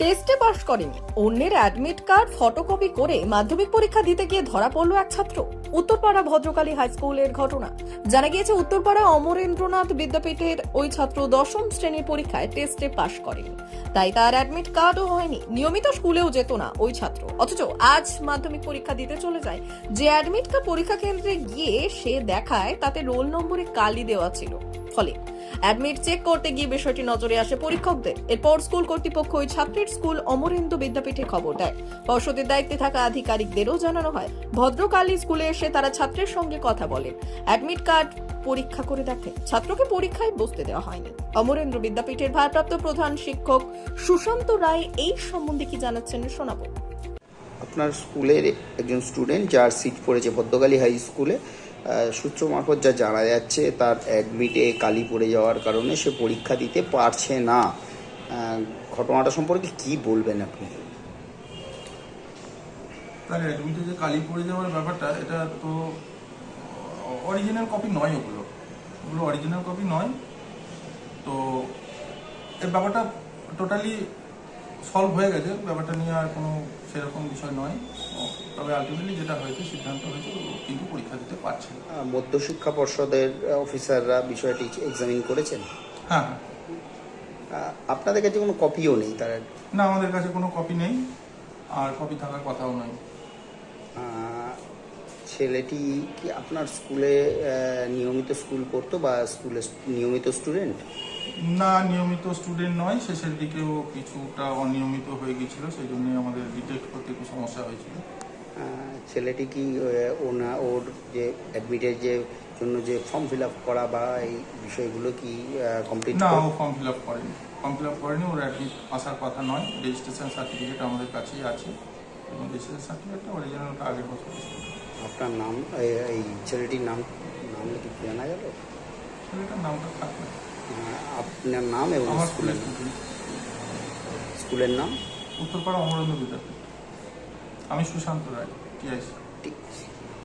টেস্টে পাশ করেনি। অন্যের অ্যাডমিট কার্ড ফটোকপি করে মাধ্যমিক পরীক্ষা দিতে গিয়ে ধরা পড়ল এক ছাত্র। উত্তরপাড়া ভদ্রকালী হাই স্কুলের ঘটনা। জানা গিয়েছে, উত্তরপাড়া অমরেন্দ্রনাথ বিদ্যাপীঠের ওই ছাত্র দশম শ্রেণির পরীক্ষায় টেস্টে পাশ করেনি। তাই তার অ্যাডমিট কার্ডও হয়নি। নিয়মিত স্কুলেও যেত না ওই ছাত্র। অথচ আজ মাধ্যমিক পরীক্ষা দিতে চলে যায়। যে অ্যাডমিট কার্ড পরীক্ষা কেন্দ্রে গিয়ে সে দেখায়, তাতে রোল নম্বরে কালি দেওয়া ছিল। ফলে অ্যাডমিট চেক করতে গিয়ে বিষয়টি নজরে আসে পরীক্ষকদের। এরপর স্কুল কর্তৃপক্ষ ওই ছাত্রের স্কুল অমরেন্দ্র বিদ্যাপীঠে খবর দেয়। পর্ষদের দায়িত্বে থাকা আধিকারিকদেরও জানানো হয়, ভদ্রকালী স্কুলে এসে তারা ছাত্রের সঙ্গে কথা বলেন অ্যাডমিট কার্ড পরীক্ষা করে দেখে। ছাত্রকে পরীক্ষায় বসতে দেওয়া হয়নি। অমরেন্দ্র বিদ্যাপীঠের ভারপ্রাপ্ত প্রধান শিক্ষক সুশান্ত রায় এই সম্বন্ধে কি জানাচ্ছেন শোনাবো। আপনার স্কুলের একজন স্টুডেন্ট, যার সিট পড়েছে পদ্মকালী হাই স্কুলে সূত্র মারফত যা জানা যাচ্ছে, তার অ্যাডমিটে কালি পড়ে যাওয়ার কারণে সে পরীক্ষা দিতে পারছে না। ঘটনাটা সম্পর্কে কি বলবেন আপনি? তার অ্যাডমিটে যে কালি পড়ে যাওয়ার ব্যাপারটা এটা তো অরিজিনাল কপি নয় ওগুলো। ওগুলো অরিজিনাল কপি নয়। তো এর ব্যাপারটা টোটালি সলভ হয়ে গেছে। ব্যাপারটা নিয়ে আর কোনো সেরকম বিষয় নয়। তবে আলটিমেটলি যেটা হয়েছে সিদ্ধান্ত হয়েছে কিন্তু পরীক্ষা দিতে পারছে মধ্যশিক্ষা পর্ষদের অফিসাররা বিষয়টি এক্সামিন করেছেন? হ্যাঁ হ্যাঁ। আপনাদের কাছে কোনো কপিও নেই তার না আমাদের কাছে কোনো কপি নেই। আর কপি থাকার কথাও নয়। ছেলেটি কি আপনার স্কুলে নিয়মিত স্কুল করতো বা স্কুলে নিয়মিত স্টুডেন্ট? না নিয়মিত স্টুডেন্ট নয়। শেষের দিকেও কিছুটা অনিয়মিত হয়ে গিয়েছিল সেই জন্য আমাদের ডিটেক্ট করতে একটু সমস্যা হয়েছিল। ছেলেটি কি ওনা ওর যে অ্যাডমিটের যে জন্য যে ফর্ম ফিল আপ করা বা এই বিষয়গুলো কি কমপ্লিট না ও ফর্ম ফিল আপ করেনি। ফর্ম ফিল আপ করেনি ওর অ্যাডমিট আসার কথা নয়। রেজিস্ট্রেশন সার্টিফিকেট আমাদের কাছেই আছে। এবং রেজিস্ট্রেশন সার্টিফিকেটটা অরিজিনালটা আগের বছর আপনার নাম এই- ছেলেটির নাম নাম কি জানা গেল? ছেলেটার নামটা থাকবে। আপনার নাম এবং আমার স্কুলের স্কুলের নাম স্কুলের নাম? উত্তরপাড়া অমরেন্দ্র বিদ্যাপীঠ। আমি সুশান্ত রায় টিআইসি। ঠিক আছে।